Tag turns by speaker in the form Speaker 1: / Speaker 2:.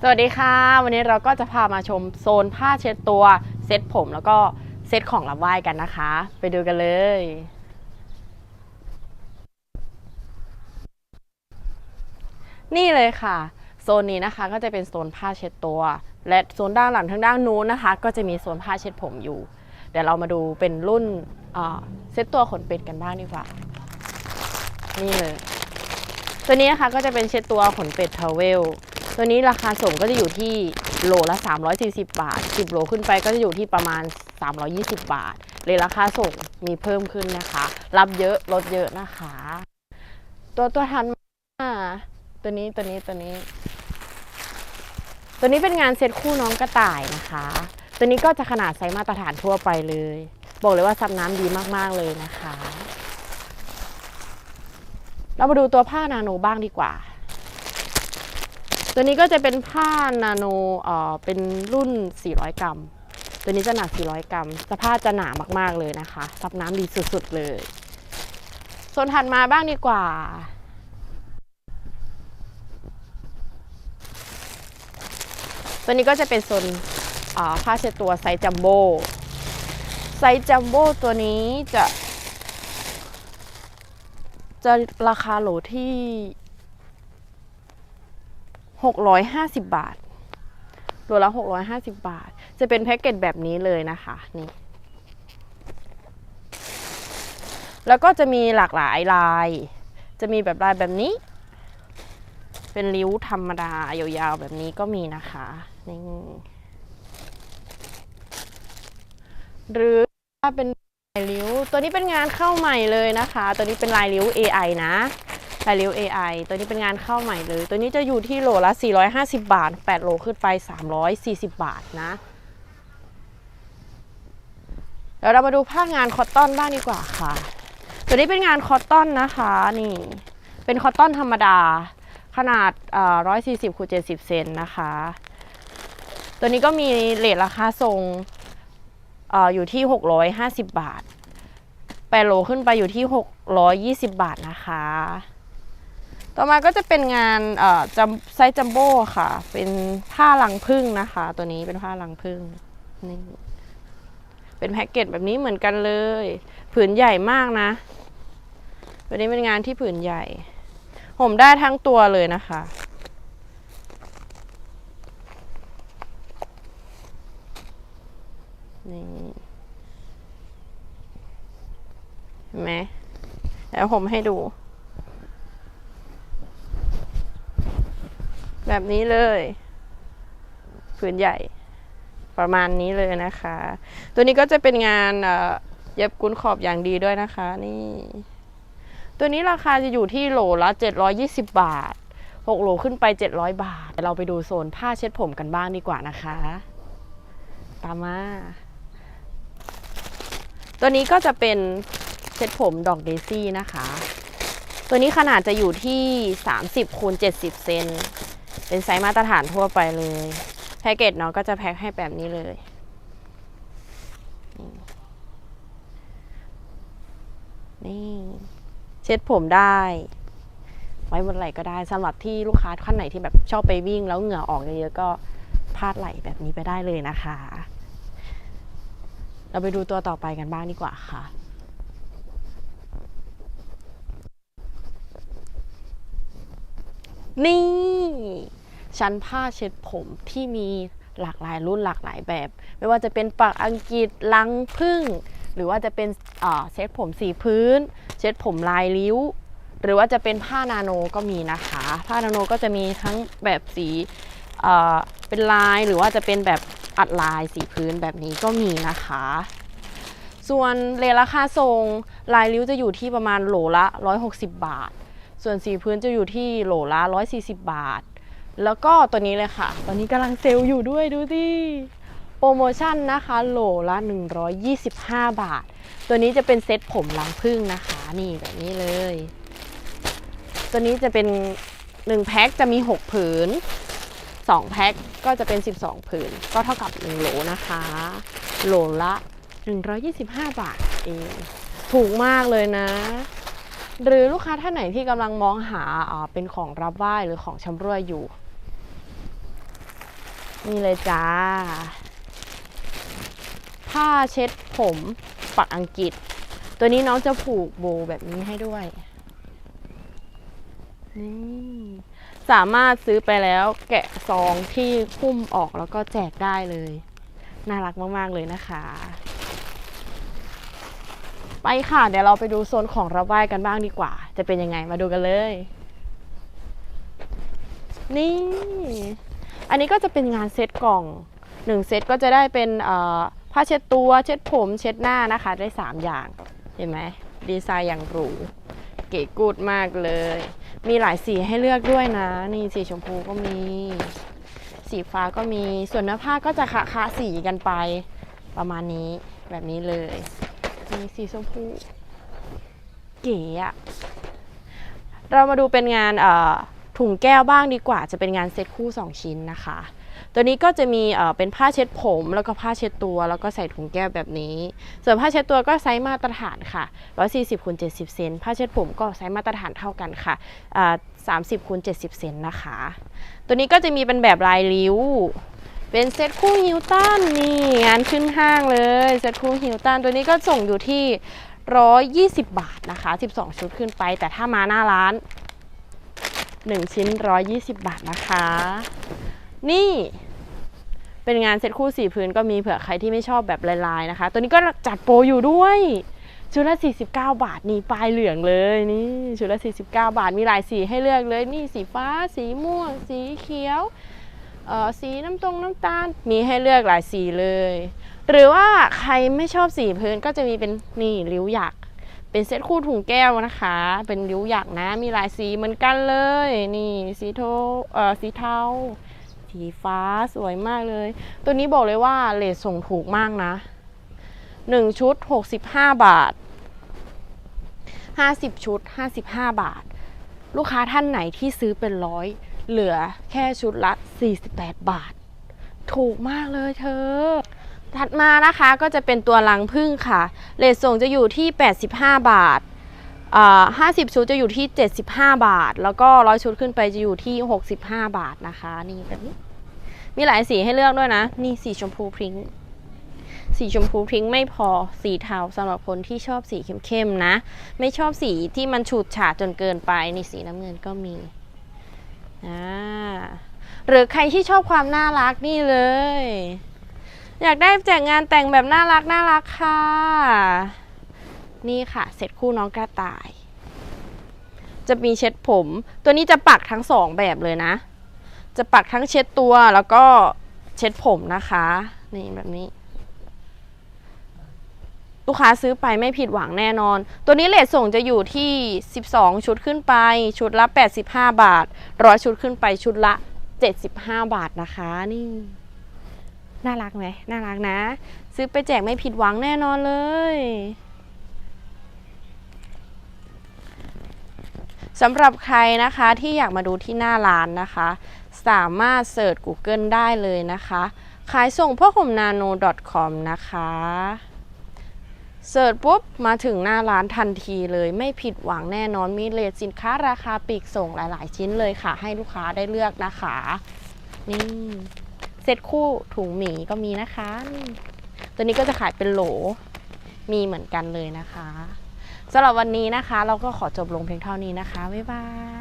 Speaker 1: สวัสดีค่ะ วันนี้เราก็จะพามาชมโซนผ้าเช็ดตัวเซ็ตผมแล้วก็เซ็ตของรับไหว้กันนะคะ ไปดูกันเลย นี่เลยค่ะ โซนนี้นะคะก็จะเป็นโซนผ้าเช็ดตัว และโซนด้านหลังทางด้านนู้นนะคะ ก็จะมีโซนผ้าเช็ดผมอยู่ เดี๋ยวเรามาดูเป็นรุ่นเซ็ตตัวขนเป็ดกันบ้างดีกว่า นี่เลย ตัวนี้นะคะก็จะเป็นเช็ดตัวขนเป็ดทาวเวล ตัวนี้ราคาส่งก็จะอยู่ที่โลละ 340 บาท 10 โลขึ้นไปก็จะอยู่ที่ประมาณ 320 บาท เลยราคาส่งมีเพิ่มขึ้นนะคะ รับเยอะลดเยอะนะคะ ตัวตัวทันมาตัวนี้ตัวนี้ตัวนี้ ตัวนี้เป็นงานเซ็ตคู่น้องกระต่ายนะคะ ตัวนี้ก็จะขนาดไซส์มาตรฐานทั่วไปเลย บอกเลยว่าซับน้ำดีมากๆเลยนะคะ เรามาดูตัวผ้านาโนบ้างดีกว่า ตัวนี้ก็จะเป็นผ้านาโนเอ่อเป็นรุ่น 400 กรัม ตัวนี้จะหนัก 400 กรัม สภาพจะหนามากๆเลยนะคะ ซับน้ำดีสุดๆเลยส่วนถัดมาบ้างดีกว่า ตัวนี้ก็จะเป็นโซนเอ่อผ้าเช็ดตัวไซส์จัมโบ้ไซส์จัมโบ้ตัวนี้จะ จะราคาโหลที่ 650 บาทตัวละ 650 บาท จะเป็นแพ็กเกจแบบนี้เลยนะคะนี่แล้วก็จะมีหลากหลายลาย จะมีแบบลายแบบนี้ เป็นริ้วธรรมดายาวๆแบบนี้ก็มีนะคะนี่หรือถ้าเป็นลายริ้ว ตัวนี้เป็นงานเข้าใหม่เลยนะคะ ตัวนี้เป็นลายริ้ว AI นะ ลายริ้ว AI ตัวนี้เป็นงานเข้าใหม่เลย ตัวนี้จะอยู่ที่โหลละ 450 บาท 8โลขึ้นไป 340 บาทนะเดี๋ยวเรามาดูผ้างานคอตตอนบ้างดีกว่าค่ะ ตัวนี้เป็นงานคอตตอนนะคะนี่ เป็นคอตตอนธรรมดา ขนาดเอ่อ140คูณ70เซนนะคะ ตัวนี้ก็มีเลทราคาส่งออยู่ที่650บาท8โลขึ้นไปอยู่ที่620บาทนะคะ ต่อมาก็จะเป็นงานจัมไซส์จัมโบ้ค่ะ เป็นผ้าลังพึ่งนะคะ ตัวนี้เป็นผ้าลังพึ่งนี่เป็นแพ็กเกจแบบนี้เหมือนกันเลย ผืนใหญ่มากนะตัวนี้เป็นงานที่ผืนใหญ่ ห่มได้ทั้งตัวเลยนะคะ นี่เห็นไหมแล้วผมให้ดู แบบนี้เลยผืนใหญ่ประมาณนี้เลยนะคะ ตัวนี้ก็จะเป็นงานเย็บกุ้นขอบอย่างดีด้วยนะคะ นี่ ตัวนี้ราคาจะอยู่ที่โหลละ 720 บาท 6 โหลขึ้นไป 700 บาท เราไปดูโซนผ้าเช็ดผมกันบ้างดีกว่านะคะ ตามมา ตัวนี้ก็จะเป็นเช็ดผมดอกเดซี่นะคะ ตัวนี้ขนาดจะอยู่ที่ 30คูณ70 เซน เป็นไซส์มาตรฐานทั่วไปเลย แพ็กเกจเนาะก็จะแพ็คให้แบบนี้เลยนี่เช็ดผมได้ ไว้บนไหล่ก็ได้สำหรับที่ลูกค้าท่านไหนที่แบบชอบไปวิ่งแล้วเหงื่อออกเยอะๆก็พาดไหล่แบบนี้ไปได้เลยนะคะ เราไปดูตัวต่อไปกันบ้างดีกว่าค่ะ นี่ ชั้นผ้าเช็ดผมที่มีหลากหลายรุ่นหลากหลายแบบ ไม่ว่าจะเป็นปักอังกฤษลังพึ่ง หรือว่าจะเป็นเช็ดผมสีพื้น เช็ดผมลายริ้ว หรือว่าจะเป็นผ้านาโนก็มีนะคะ ผ้านาโนก็จะมีทั้งแบบสีเป็นลายหรือว่าจะเป็นแบบอัดลายสีพื้นแบบนี้ก็มีนะคะ ส่วนเลราคาทรงลายริ้วจะอยู่ที่ประมาณโหลละ 160 บาท ส่วนสีพื้นจะอยู่ที่โหลละ 140 บาท แล้วก็ตัวนี้เลยค่ะ ตอนนี้กำลังเซลล์อยู่ด้วยดูสิโปรโมชั่นนะคะโหลละ 125 บาท ตัวนี้จะเป็นเซ็ตผมลังพึ่งนะคะ นี่แบบนี้เลย ตัวนี้จะเป็น 1 แพ็คจะมี 6 ผืน 2 แพ็คก็จะเป็น 12 ผืน ก็เท่ากับ 1 โหลนะคะ โหลละ 125 บาทเองถูกมากเลยนะ หรือลูกค้าท่านไหนที่กำลังมองหาอ่าเป็นของรับไหว้หรือของชำร่วยอยู่ นี่เลยจ้า ผ้าเช็ดผมปักอังกฤษ ตัวนี้น้องจะผูกโบว์แบบนี้ให้ด้วย นี่สามารถซื้อไปแล้วแกะซองที่คุ้มออกแล้วก็แจกได้เลย น่ารักมาก ๆ เลยนะคะ ไปค่ะ เดี๋ยวเราไปดูโซนของรับไหว้กันบ้างดีกว่า จะเป็นยังไงมาดูกันเลย นี่ อันนี้ก็จะเป็นงานเซตกล่องหนึ่งเซตก็จะได้เป็นผ้าเช็ดตัวเช็ดผมเช็ดหน้านะคะได้ 3 อย่างเห็นไหมดีไซน์อย่างหรูเก๋กูดมากเลย มีหลายสีให้เลือกด้วยนะ นี่สีชมพูก็มี สีฟ้าก็มีส่วนเนื้อผ้าก็จะคะคะสีกันไปประมาณนี้แบบนี้เลยมีสีชมพูเก๋อะเรามาดูเป็นงานเอ่อ ถุงแก้วบ้างดีกว่า จะเป็นงานเซ็ตคู่ 2 ชิ้นนะคะ ตัวนี้ก็จะมีเป็นผ้าเช็ดผม แล้วก็ผ้าเช็ดตัว แล้วก็ใส่ถุงแก้วแบบนี้ ส่วนผ้าเช็ดตัวก็ไซส์มาตรฐานค่ะ 140คูณ70 เซน ผ้าเช็ดผมก็ไซส์มาตรฐานเท่ากันค่ะ30คูณ70 เซนนะคะ ตัวนี้ก็จะมีเป็นแบบลายริ้วเป็นเซ็ตคู่ฮิลตันนี่งานขึ้นห้างเลยเซ็ตคู่ฮิลตันตัวนี้ก็ส่งอยู่ที่ 120 บาทนะคะ 12 ชุดขึ้นไป แต่ถ้ามาหน้าร้าน 1 ชิ้น 120 บาทนะคะ นี่เป็นงานเซ็ตคู่สีพื้นก็มีเผื่อใครที่ไม่ชอบแบบลายๆนะคะ ตัวนี้ก็จัดโปรอยู่ด้วย ชุดละ 49 บาทนี่ปลายเหลืองเลยนี่ชุดละ 49 บาทมีหลายสีให้เลือกเลยนี่สีฟ้า สีม่วง สีเขียวเอ่อสีน้ำตรงน้ำตาลมีให้เลือกหลายสีเลย หรือว่าใครไม่ชอบสีพื้นก็จะมีเป็นนี่ริ้วหยัก เป็นเซตคู่ถุงแก้วนะคะ เป็นริ้วหยักนะ มีหลายสีเหมือนกันเลย นี่สีโทเอ่อสีเทา สีฟ้าสวยมากเลย ตัวนี้บอกเลยว่าเลทส่งถูกมากนะ1ชุด65 บาท 50 ชุด 55 บาท ลูกค้าท่านไหนที่ซื้อเป็นร้อยเหลือแค่ชุดละ 48 บาท ถูกมากเลยเธอ ถัดมานะคะก็จะเป็นตัวลังพึ่งค่ะเลทส่งจะอยู่ที่ 85 บาทอ่า50ชุดจะอยู่ที่ 75 บาท แล้วก็ร้อยชุดขึ้นไปจะอยู่ที่ 65 บาทนะคะ นี่แบบนี้ มีหลายสีให้เลือกด้วยนะ นี่สีชมพูพริ้งสีชมพูพริ้งไม่พอสีเทาสำหรับคนที่ชอบสีเข้มๆนะ ไม่ชอบสีที่มันฉูดฉาดจนเกินไปนี่สีน้ำเงินก็มีอ่าหรือใครที่ชอบความน่ารักนี่เลย อยากได้แจกงานแต่งแบบน่ารักน่ารักค่ะ นี่ค่ะ เสร็จคู่น้องกระต่าย จะมีเช็ดผม ตัวนี้จะปักทั้งสองแบบเลยนะ จะปักทั้งเช็ดตัวแล้วก็เช็ดผมนะคะ นี่แบบนี้ ลูกค้าซื้อไปไม่ผิดหวังแน่นอน ตัวนี้เลทส่งจะอยู่ที่ 12 ชุดขึ้นไป ชุดละ 85 บาทร้อยชุดขึ้นไปชุดละ 75 บาทนะคะนี่ น่ารักไหมน่ารักนะ ซื้อไปแจกไม่ผิดหวังแน่นอนเลยสำหรับใครนะคะที่อยากมาดูที่หน้าร้านนะคะ สามารถเสิร์ช Google ได้เลยนะคะ ขายส่งพ่อห่มนาโน .com นะคะเสิร์ชปุ๊บ มาถึงหน้าร้านทันทีเลยไม่ผิดหวังแน่นอนมีเลทสินค้าราคาปีกส่งหลาย ๆ ชิ้นเลยค่ะ ให้ลูกค้าได้เลือกนะคะ นี่ เซตคู่ถุงหมีก็มีนะคะนี่ตัวนี้ก็จะขายเป็นโหล มีเหมือนกันเลยนะคะสำหรับวันนี้นะคะ เราก็ขอจบลงเพียงเท่านี้นะคะ บ๊ายบาย